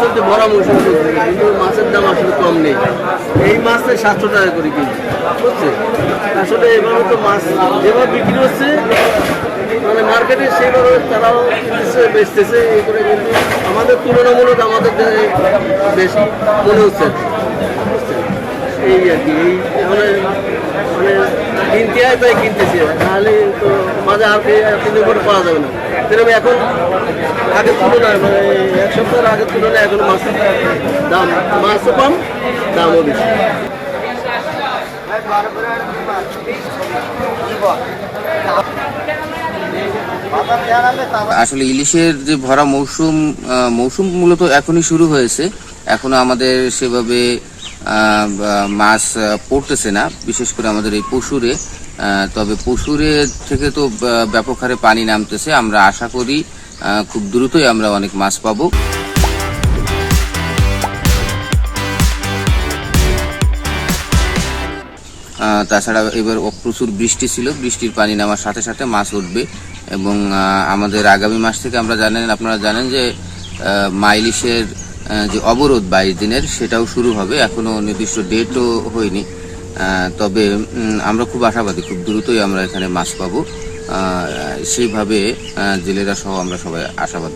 চলছে ভরা মৌসুম চলছে কিন্তু মাছের দাম আসলে কম নেই। এই মাছে সাতশো টাকা করে কিনছে বুঝছে? আসলে এভাবে তো মাছ যেভাবে বিক্রি হচ্ছে মানে মার্কেটে সেভাবে তারাও কিনতেছে, বেচতেছে, এই করে কিন্তু আমাদের তুলনামূলক আমাদের বেশি মনে হচ্ছে? এই আর কি, এই মানে মানে কিনতে হয় তাই কিনতেছি নাহলে তো মাঝে আর কিন্তু করে পাওয়া যাবে না। সেরকম এখন তুলনায় মানে এক সপ্তাহের তুলনায় এখন দাম, মাছও কম, দামও বেশি। আসলে ইলিশের যে ভরা মৌসুম মৌসুম মূলত এখনই শুরু হয়েছে। এখনও আমাদের সেভাবে মাছ পড়তেছে না, বিশেষ করে আমাদের এই পশুরে। তবে পশুরে থেকে তো ব্যাপক হারে পানি নামতেছে। আমরা আশা করি খুব দ্রুতই আমরা অনেক মাছ পাবো। তাছাড়া এবার প্রচুর বৃষ্টি ছিল। বৃষ্টির পানি নামার সাথে সাথে মাছ উঠবে এবং আমাদের আগামী মাস থেকে আমরা জানেন, আপনারা জানেন যে মাইলিশের যে অবরোধ বাইশ দিনের, সেটাও শুরু হবে। এখনও নির্দিষ্ট ডেটও হয়নি। তবে আমরা খুব আশাবাদী, খুব দ্রুতই আমরা এখানে মাছ পাবো। সেইভাবে জেলেরা সহ আমরা সবাই আশাবাদ